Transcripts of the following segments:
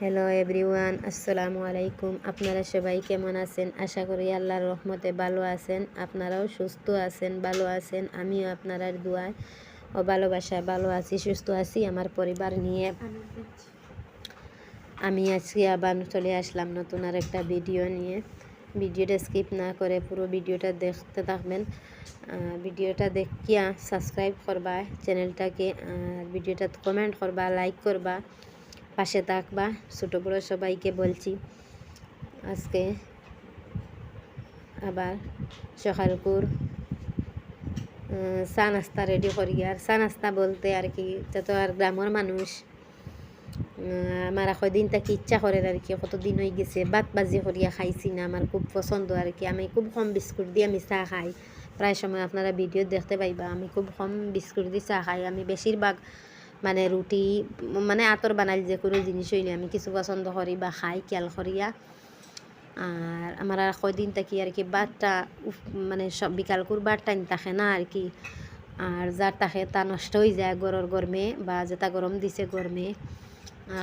Hello everyone আসসালামু আলাইকুম আপনারা সবাই কেমন আছেন আশা করি আল্লাহর রহমতে ভালো আছেন আপনারাও সুস্থ আছেন ভালো আছেন আমিও আপনার দোয়ায় ও ভালোবাসায় ভালো আছি সুস্থ আছি আমার পরিবার নিয়ে আমি আজকে আবার চলে আসলাম নতুন আর একটা ভিডিও নিয়ে ভিডিওটা স্কিপ না করে পুরো ভিডিওটা দেখতে থাকবেন ভিডিওটা দেখিয়া সাবস্ক্রাইব করবা চ্যানেলটাকে আর ভিডিওটা কমেন্ট করবা লাইক করবা পাশে থাকবা ছোটো বড়ো সবাইকে বলছি। আজকে আবার সকালকুর চা নাস্তা রেডি করি। আর চা নাস্তা বলতে আর কি তো আর গ্রামের মানুষ আমার দিন তাকে ইচ্ছা করে আর কি, কতদিন হয়ে গেছে বাত বাজি করিয়া খাইছি না। আমার খুব পছন্দ আর কি, আমি খুব কম বিস্কুট দিয়ে আমি চা খাই। প্রায় সময় আপনারা ভিডিও দেখতে পাইবা, আমি খুব কম বিস্কুট দিয়ে চা খাই। আমি বেশিরভাগ মানে রুটি মানে আতর বানাইল যে কোনো জিনিস হইলে আমি কিছু পছন্দ করি বা খাই খেয়াল করিয়া আর আমার আর কয়দিন থাকি আর কি বারটা মানে সব বিকালকুর বার টাইম থাকে না আর কি। আর যার থাকে তা নষ্ট হয়ে যায় গরর গরমে বা যেটা গরম দিছে গরমে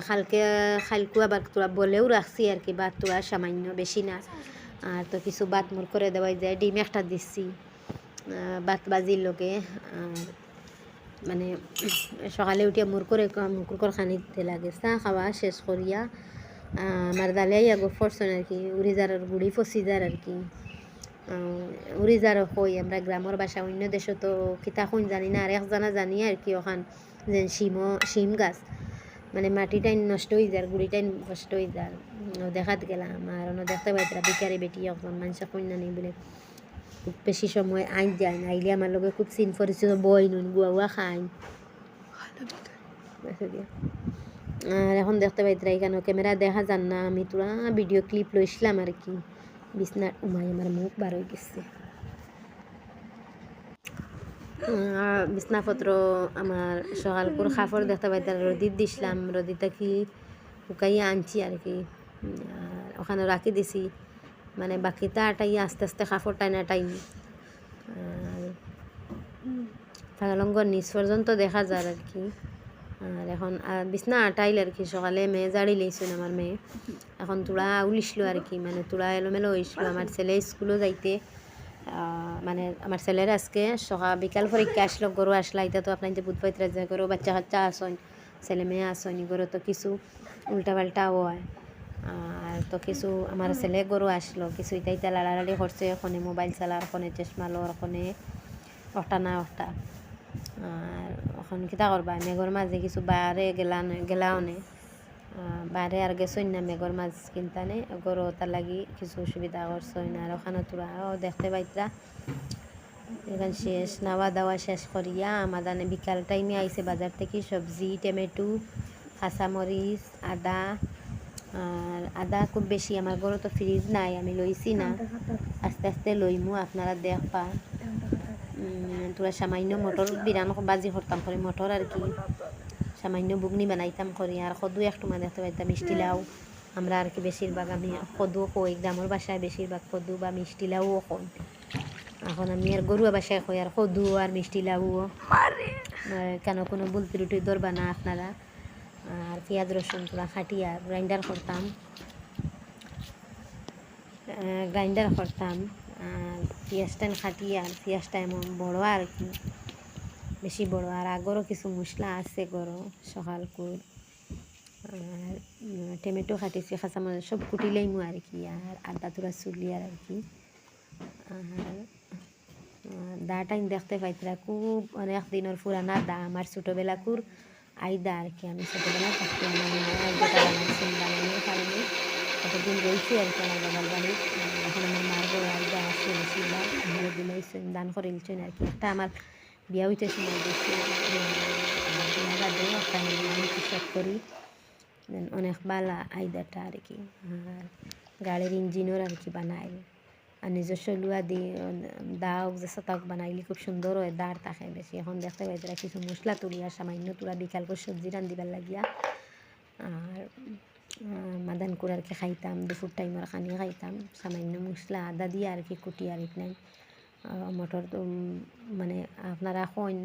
খালকে, খালকু আবার তোরা বলেও রাখছি আর কি বাদ তোরা সামান্য বেশি না। আর তো কিছু বাত মোর করে দেওয়াই যায়, ডিম একটা দিচ্ছি বাত বাজির লোকে আর মানে সকালে উঠিয়া মুর করে মুকুর করে খানি দিতে লাগে। চা খাওয়া শেষ করিয়া আমার দালিয়াই আগো ফরসন আর কি উড়িজারের গুড়ি ফসি যার আর কি। উড়িজারও কই আমরা গ্রামের বাসা অন্য দেশে তো কিতা কোন জানি না আর এক জানা জানি আর কি ওখান যে শিমও শিম গাছ। মানে মাটিটাই নষ্ট হয়ে যায় গুড়িটাই নষ্ট হয়ে যায় দেখাত গেলাম আর অন্য দেখতে পাইতরা বিকারি বেটি এখন মানুষ কন্যা নেই বলে। খুব বেশি সময় আইন যায় না। আইলে আমার লগে খুব সিন পরিচিত বই নুন গুয়া গুয়া খাই আর এখন দেখতে পাইতরা এখানে ক্যামেরা দেখা যান না। আমি তোরা ভিডিও ক্লিপ লইছিলাম আর কি। বিছনার উমাই আমার মুখ বার হয়ে গেছে। বিছনাপত্র আমার সকালপুর খাফর দেখতে পাইতাম রদিত দিছিলাম। রদিতা কি শুকাইয়া আনছি আর কি। ওখানে রাখি দিছি। মানে বাকিটা আটাই আস্তে আস্তে খাফর টাইনা টাইম থাকালঙ্গর নিচ পর্যন্ত দেখা যায় আর কি। আর এখন বিছনা আটাইল আর কি, সকালে মেয়ে জাড়ি লইছিল আমার মেয়ে। এখন তোরা উলিছিল আর কি মানে তোরা এলোমেলো হয়েছিল আমার ছেলে স্কুলও যাইতে মানে আমার ছেলের আজকে সকাল বিকাল পরীক্ষা আসলো গরু আসলা এটা তো আপনার যে বুধ পৈত্রা যে গরু বাচ্চা কাচ্চা আসন ছেলে মেয়ে আসন গরু তো কিছু উল্টা পাল্টা হয়। আর তো কিছু আমার ছেলে গরু আসলো, কিছু ইটা ইটা লাড়ালাড়ি করছে ওখানে মোবাইল চালার ওখানে চশমা লোর ওখানে ওটা না ওটা আর এখন কিতা করবা মেঘর মাঝে কিছু বাইরে গেলা গেলাও নে। বাইরে আর গেছই না মেঘর মাছ কিনতানে গরু তার লাগি কিছু অসুবিধা করছই না আর ওখানে তোরাও দেখতে পাইতরা এখান শেষ নাওয়া দাওয়া শেষ করিয়া আমাদানে বিকাল টাইমে আইছে বাজার থেকে সবজি, টমেটো কাঁচামরিচ আদা আর আদা খুব বেশি আমার ঘরে তো ফ্রিজ নাই আমি লইছি না। আস্তে আস্তে লইমু আপনারা দেখবা। তোরা সামান্য মটর বিরান বাজি করতাম করে মটর আর কি। সামান্য বুগনি বানাইতাম করি আর সদু একটু মানে দেখতে পাইতাম মিষ্টি লাউ। আমরা আর কি বেশিরভাগ আমি সদু কই গ্রামের বাসায় বেশিরভাগ সদু বা মিষ্টি লাউও কই এখন আমি আর গরুয়া বাসায় কই আর সদু আর মিষ্টি লাউও। কেন কোনো বুলতি ত্রুটি ধরবা না আপনারা। আর পেঁয়াজ, রসুন তোরা খাটিয়া গ্রাইন্ডার করতাম। গ্রাইন্ডার করতাম। আর পেঁয়াজটা খাটিয়ে, আর পেঁয়াজটা এমন বড় আর কি, বেশি বড়। আর আগরও কিছু মশলা আছে গরো সকাল কুর আর টমেটো খাটিছি কাঁচামরিচ সব কুটিলেই মু আর কি, আর আদা, তোরা চুলি আর কি। আর দা টাইম দেখতে পাইতরা, খুব অনেক দিনের পুরানা দা আমার ছোটোবেলাকুর আইদা আর কি আমি ছোটোবেলা থাকতে আমার মায়ের আইদাটা বানাইছেন বানানোর কারণে কতদিন রয়েছি আর কি আমার বাবার বাড়ি। এখন আমার মার বড় আইদা আছে বেশিরভাগ আমার দিলাইছেন দান করে দিচ্ছেন আর কি। একটা আমার বিয়া হইতে সময় একটা আমি কৃষক করি। অনেক বালা আইদাটা আর কি আর গাড়ির ইঞ্জিনের আর কি আর নিজস্ব লুয়া দিয়ে দাও যে শতাক বানাইলে খুব সুন্দর হয় দাঁড় তাকে বেশি এখন দেখতে পাই তারা কিছু মশলা তুলি আর সামান্য তুলা বিকাল করে সবজি রান্ধিবার লাগিয়া আর মাদান করে আর কি খাইতাম দুপুর টাইমের খানি খাইতাম, সামান্য মশলা আদা দিয়ে আর কি কুটি আর নাই মটর তো মানে আপনারা কইন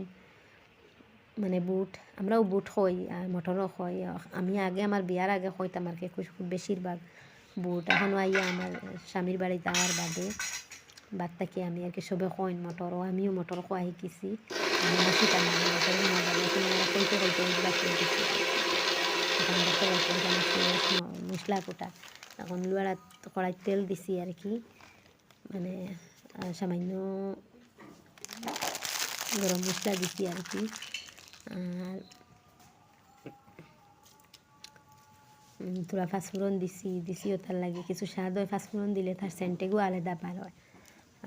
মানে বুট, আমরাও বুট খই আর মটরও খই আমি আগে আমার বিয়ার আগে খইতাম আর কি, খুব বেশিরভাগ বুট এখনও আইয়া আমার স্বামীর বাড়ি যাওয়ার বাদে থাকি আমি আর কি সবে আমিও মটর খোয়া শিকিছি। আমি শিখাম না মটর খেয়ে পাচ্ছি মশলা কোটা। এখন লুয়ারা কড়াই তেল দিছি আর কি মানে সামান্য গরম মশলা দিছি আর কি আর তোরা ফাঁসফোড়ন দিছি দিছিও তার লাগে কিছু স্বাদ হয় ফাঁসফোড়ন দিলে তার সেন্টেগু আলাদা ভালো হয়।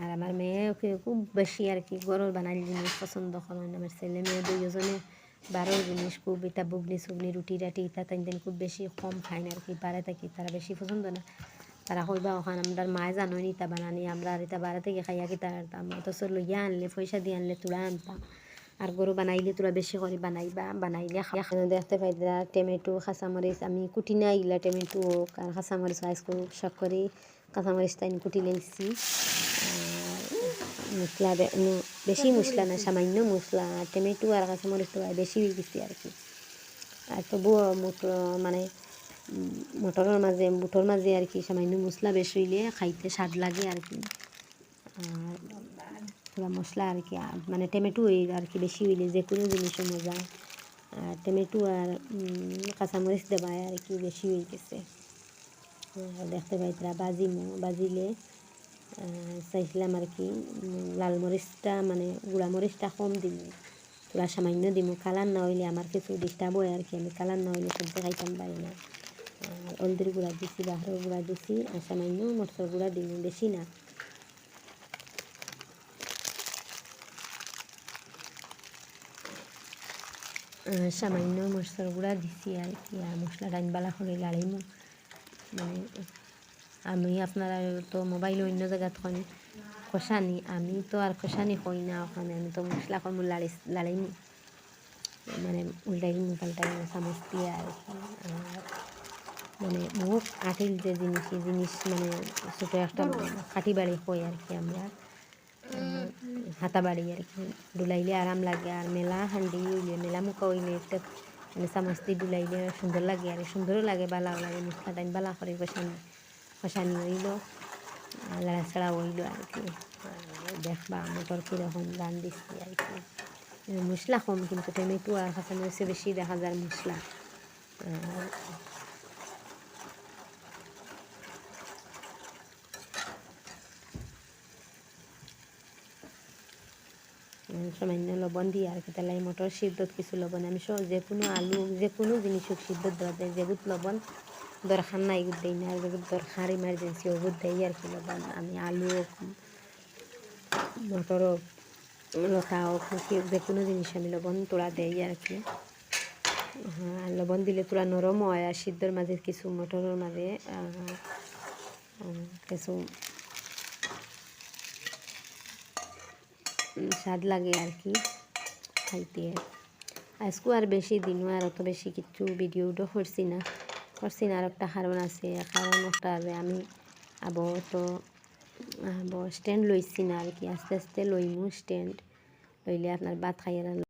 আর আমার মেয়ে ওকে খুব বেশি আর কি গরর বানালি জিনিস পছন্দ করেন আমার ছেলে মেয়ে দুইজনে বারো জিনিস, খুব এটা বুগনি সুগনি রুটি রাটি ইটা তাই দেন খুব বেশি কম খায় না আর কি, বারে থাকি তারা বেশি পছন্দ না। তারা কইবা, ওখান আমরা মায়ে জানো নি তা বানানি, আমরা আর এটা বারে থেকে খাইয়া কি তার তো সর লইয়া আনলে, পয়সা দিয়ে আনলে তোরা আনতাম আর গরু বানাইলে তোরা বেশি করে বানাইবা, বানাইলে খাওয়া দেখতে পাইরা টমেটো, কাঁচামরিচ, আমি কুটি না ইলা টমেটো আর কাঁচামরিচ আইস শখ করে কাঁচামরিচ তাই কুটি লেছি মশলা বেশি মশলা না, সামান্য মশলা টমেটো আর কাঁচামরিচ তো বেশি হয়ে গেছে আর কি। আর তবুও মানে মটরের মাঝে, বুটোর মাঝে আর কি সামান্য মশলা বেশি হইলে খাইতে স্বাদ লাগে আর কি। আর পুরা মশলা আর কি মানে টমেটো আর কি বেশি হইলে যে কোনো জিনিসও মজা। আর টমেটো আর কাঁচামরিচ দেবা আর কি বেশি হয়ে গেছে। দেখতে পাই তারা বাজিমো বাজিলে চাইছিলাম আর কি লাল মরিচটা মানে গুঁড়া মরিচটা কম দিম। তোরা সামান্য দিমু কালার না হইলে আমার কিছু ডিস্টার্ব হয় আর কি, আমি কালার না হইলে সবজি খাইতাম পারি না হলদির গুঁড়া দিছি বাহারের গুঁড়া দিছি আর সামান্য মরচর গুঁড়া দিমু বেশি না। সামান্য মরচর গুঁড়া দিছি আর কি আর মশলা ডাইনবালা করে লাড়িমু মানে আমি আপনারা তো মোবাইল অন্য জায়গাত কইন খসানি আমি তো আর খসানি কই না ওখানে আমি তো মশলা কর্ম লাড়ি লাড়াইনি মানে উল্টাইনি পাল্টাইনি চামচ দিয়ে আর কি মানে মুখ আটিল যে জিনিস জিনিস মানে ছোটো একটা কাঠি বাড়ি কই আর কি আমরা হাতা বাড়ি আর কি। ডুলাইলে আরাম লাগে আর মেলা হান্ডি হইলে মেলা মুখা হইলে একটা মানে চামচ দিয়ে ডুলাইলে সুন্দর লাগে আর সুন্দরও লাগে, বালাও লাগে মশলা টাইম বালা করে কষানি কষানি হইল। লাড়া ছাড়া হইল আর কি। দেখবা মটর কীরকম রান দিচ্ছি আর কি। মশলা কম কিন্তু টমেটো আর কাঁচামরিচে বেশি দেখা যায় মশলা। সামান্য লবণ দিয়ে আর কি তাহলে মটর সিদ্ধত কিছু লবণ। আমি সব যে কোনো আলু, যে কোনো জিনিস হোক সিদ্ধত দেওয়া যায় যেগুত লবণ দরকার নাই এগুলো দেই না আর দরকার ইমার্জেন্সি ওগুলো দেই আর কি লবণ। আমি আলু হোক মটর হোক লতা হোক যে কোনো জিনিস আমি লবণ তোলা দেই আর কি। হ্যাঁ লবণ দিলে তোরা নরম হয় আর সিদ্ধর মাঝে কিছু মটরের মাঝে কিছু স্বাদ লাগে আর কি, খাইতে। আজকু আর বেশি দিনও আর অত বেশি কিছু ভিডিওটা করছি না। করছি না, আর একটা কারণ আছে কারণ একটা আমি আবো তো, আবো স্ট্যান্ড লইছি না আর কি, আস্তে আস্তে লইমু স্ট্যান্ড লইলে আপনার ভাত খাইয়ে